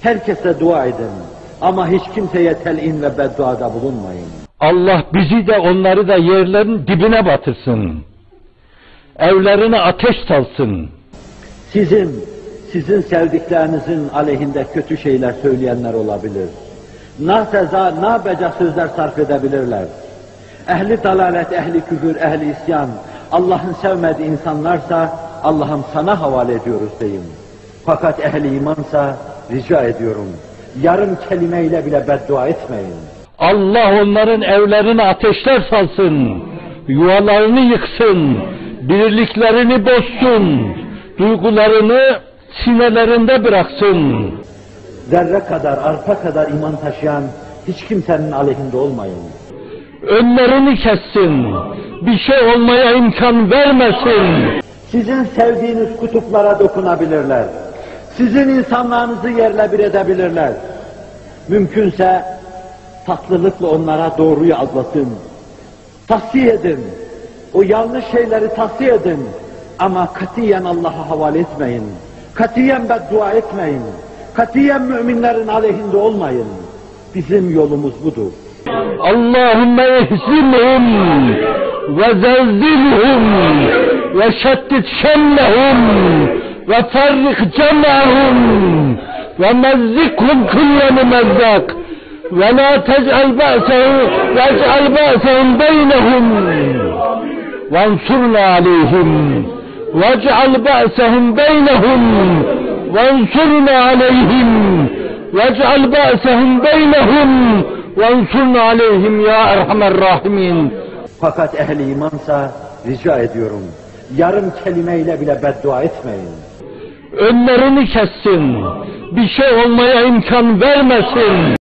Herkese dua edin. Ama hiç kimseye telin ve bedduada bulunmayın. Allah bizi de onları da yerlerin dibine batırsın. Evlerine ateş salsın. Sizin, sizin sevdiklerinizin aleyhinde kötü şeyler söyleyenler olabilir. Na seza, na beca sözler sarf edebilirler. Ehli dalalet, ehli küfür, ehli isyan, Allah'ın sevmediği insanlarsa Allah'ım sana havale ediyoruz deyin. Fakat ehli imansa rica ediyorum, yarım kelimeyle bile beddua etmeyin. Allah onların evlerine ateşler salsın. Yuvalarını yıksın. Birliklerini bozsun. Duygularını sinelerinde bıraksın. Zerre kadar, arpa kadar iman taşıyan hiç kimsenin aleyhinde olmayın. Önlerini kessin. Bir şey olmaya imkan vermesin. Sizin sevdiğiniz kutuplara dokunabilirler. Sizin insanlarınızı yerle bir edebilirler. Mümkünse tatlılıkla onlara doğruyu anlatın. Tahsiye edin. O yanlış şeyleri tahsiye edin. Ama katiyen Allah'a havale etmeyin. Katiyen beddua etmeyin. Katiyen müminlerin aleyhinde olmayın. Bizim yolumuz budur. Allahümme ehzimhum ve zelzilhum ve şeddit şemmehum ve ferrik cem'ahum. Ve mezzikhum kulleni mezzak. Ve la tec'al ba'sehu ve ec'al ba'sehum beynehum. Ve ansurna aleyhim. Ve ec'al ba'sehum beynehum. Ve ansurna aleyhim. Ve ec'al ba'sehum beynehum. Ve ansurna aleyhim ya erhamer rahimin. Fakat ehli imansa rica ediyorum yarım kelimeyle bile beddua etmeyin. Önlerini kessin. Bir şey olmaya imkan vermesin.